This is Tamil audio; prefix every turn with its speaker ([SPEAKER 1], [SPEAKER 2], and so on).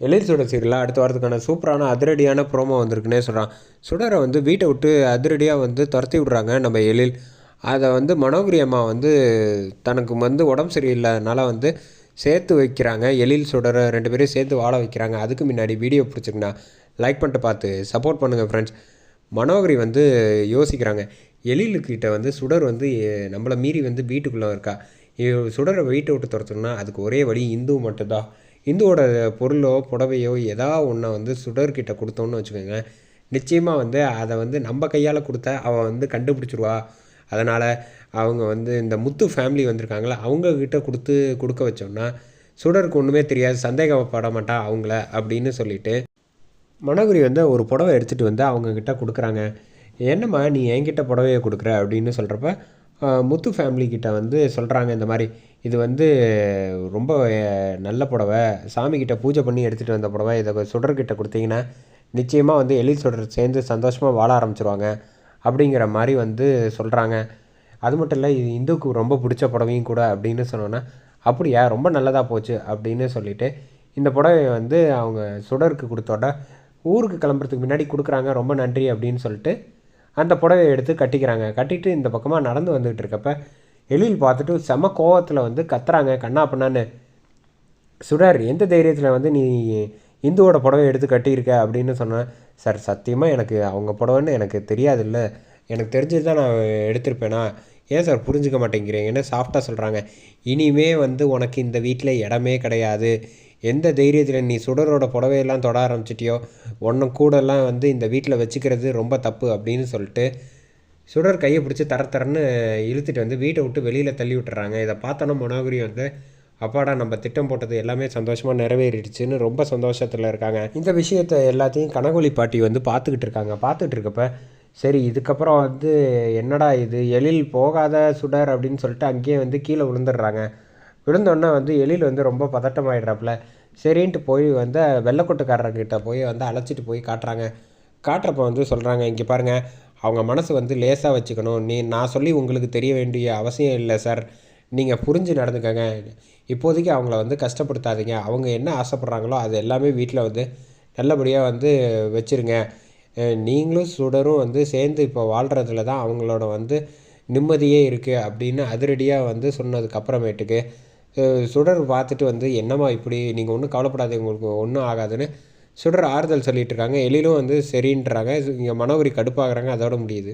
[SPEAKER 1] எழில் சுட சீரியலில் அடுத்த வாரத்துக்கான சூப்பரான அதிரடியான ப்ரோமோ வந்திருக்குன்னே சொல்கிறான் சுடரை வந்து வீட்டை விட்டு அதிரடியாக வந்து துரத்தி விட்றாங்க நம்ம எழில். அதை வந்து மனோகரி அம்மா வந்து தனக்கு வந்து உடம்பு சரியில்லாதனால வந்து சேர்த்து வைக்கிறாங்க. எழில் சுடரை ரெண்டு பேரும் சேர்த்து வாழ வைக்கிறாங்க. அதுக்கு முன்னாடி வீடியோ பிடிச்சிங்கன்னா லைக் பண்ணிட்டு பார்த்து சப்போர்ட் பண்ணுங்கள் ஃப்ரெண்ட்ஸ் மனோகரி வந்து யோசிக்கிறாங்க. எழிலுக்கிட்ட வந்து சுடர் வந்து நம்மளை மீறி வந்து வீட்டுக்குள்ளே இருக்கா? இவ- சுடரை வீட்டை விட்டு துரத்தணும்னா அதுக்கு ஒரே வழி இந்து மட்டும்தான். இந்துவோட பொருளோ புடவையோ எதா ஒன்றை வந்து சுடர்கிட்ட கொடுத்தோன்னு வச்சுக்கோங்க. நிச்சயமாக வந்து அதை வந்து நம்ம கையால் கொடுத்தா அவள் வந்து கண்டுபிடிச்சிருவா. அதனால் அவங்க வந்து இந்த முத்து ஃபேமிலி வந்திருக்காங்களே அவங்கக்கிட்ட கொடுத்து கொடுக்க வச்சோம்னா சுடருக்கு ஒன்றுமே தெரியாது சந்தேகப்பட மாட்டா அவங்கள அப்படின்னு சொல்லிட்டு மனகுரி வந்து ஒரு புடவை எடுத்துகிட்டு வந்து அவங்கக்கிட்ட கொடுக்குறாங்க. என்னம்மா நீ என்கிட்ட புடவையை கொடுக்குற அப்படின்னு சொல்கிறப்ப முத்து ஃபேமிலிக்கிட்ட வந்து சொல்கிறாங்க இந்த மாதிரி இது வந்து ரொம்ப நல்ல புடவை சாமிக்கிட்ட பூஜை பண்ணி எடுத்துகிட்டு வந்த புடவை இதை சுடர்கிட்ட கொடுத்தீங்கன்னா நிச்சயமாக வந்து எலி சுடர் சேர்ந்து சந்தோஷமாக வாழ ஆரம்பிச்சிருவாங்க அப்படிங்கிற மாதிரி வந்து சொல்கிறாங்க அது மட்டும் இல்லை இது இந்துக்கு ரொம்ப பிடிச்ச புடவையும் கூட அப்படின்னு சொன்னோன்னா அப்படியா ரொம்ப நல்லதாக போச்சு அப்படின்னு சொல்லிவிட்டு இந்த புடவையை வந்து அவங்க சுடருக்கு கொடுத்தோட ஊருக்கு கிளம்புறதுக்கு முன்னாடி கொடுக்குறாங்க ரொம்ப நன்றி அப்படின்னு சொல்லிட்டு அந்த புடவையை எடுத்து கட்டிக்கிறாங்க. கட்டிட்டு இந்த பக்கமாக நடந்து வந்துகிட்டு இருக்கப்ப எழில் பார்த்துட்டு செம கோவத்தில் வந்து கத்துறாங்க கண்ணா பண்ணான்னு. சுடர் எந்த தைரியத்தில் வந்து நீ இந்துவோட புடவை எடுத்து கட்டியிருக்க? அப்படின்னு சொன்னேன் சார் சத்தியமாக எனக்கு அவங்க புடவைன்னு எனக்கு தெரியாதுல்ல. எனக்கு தெரிஞ்சது தான் நான் எடுத்திருப்பேனா? ஏன் சார் புரிஞ்சுக்க மாட்டேங்கிறீங்கன்னு சாஃப்டாக சொல்கிறாங்க இனிமே வந்து உனக்கு இந்த வீட்டில் இடமே கிடையாது. எந்த தைரியத்தில் நீ சுடரோட புடவையெல்லாம் தொட ஆரம்பிச்சிட்டியோ உன்னை கூடலாம் வந்து இந்த வீட்டில் வச்சுக்கிறது ரொம்ப தப்பு அப்படின்னு சொல்லிட்டு சுடர் கையை பிடிச்சி தர தரன்னு இழுத்துட்டு வந்து வீட்டை விட்டு வெளியில் தள்ளி விட்டுறாங்க. இதை பார்த்தோன்னா மனோகரி வந்து அப்பாடா நம்ம திட்டம் போட்டது எல்லாமே சந்தோஷமாக நிறைவேறிடுச்சுன்னு ரொம்ப சந்தோஷத்தில் இருக்காங்க. இந்த விஷயத்தை எல்லாத்தையும் கனகொலி பாட்டி வந்து பார்த்துக்கிட்டு இருக்காங்க. பார்த்துட்டு இருக்கப்ப சரி இதுக்கப்புறம் வந்து என்னடா இது? எழில் போகாத சுடர் அப்படின்னு சொல்லிட்டு அங்கேயே வந்து கீழே விழுந்துடுறாங்க. விழுந்தோடனே வந்து எழில் வந்து ரொம்ப பதட்டமாயிடுறாப்புல. சரின்ட்டு போய் வந்து வெள்ளைக்கொட்டுக்காரர்கிட்ட போய் வந்து அழைச்சிட்டு போய் காட்டுறாங்க. காட்டுறப்ப வந்து சொல்கிறாங்க இங்கே பாருங்கள் அவங்க மனசு வந்து லேசாக வச்சுக்கணும். நீ நான் சொல்லி உங்களுக்கு தெரிய வேண்டிய அவசியம் இல்லை சார். நீங்கள் புரிஞ்சு நடந்துக்கங்க. இப்போதைக்கு அவங்கள வந்து கஷ்டப்படுத்தாதீங்க. அவங்க என்ன ஆசைப்பட்றாங்களோ அது எல்லாமே வீட்டில் வந்து நல்லபடியாக வந்து வச்சுருங்க. நீங்களும் சுடரும் வந்து சேர்ந்து இப்போ வாழ்கிறதுல தான் அவங்களோட வந்து நிம்மதியே இருக்குது அப்படின்னு அதிரடியாக வந்து சொன்னதுக்கப்புறமேட்டுக்கு சுடர் பார்த்துட்டு வந்து என்னம்மா இப்படி? நீங்கள் ஒன்றும் கவலைப்படாதீங்க உங்களுக்கு ஒன்றும் ஆகாதுன்னு சுடர் ஆறுதல் சொல்லிட்டு இருக்காங்க. எழிலும் வந்து சரின்றாங்க. இங்கே மனோகரி கடுப்பாகிறாங்க. அதோட முடியுது.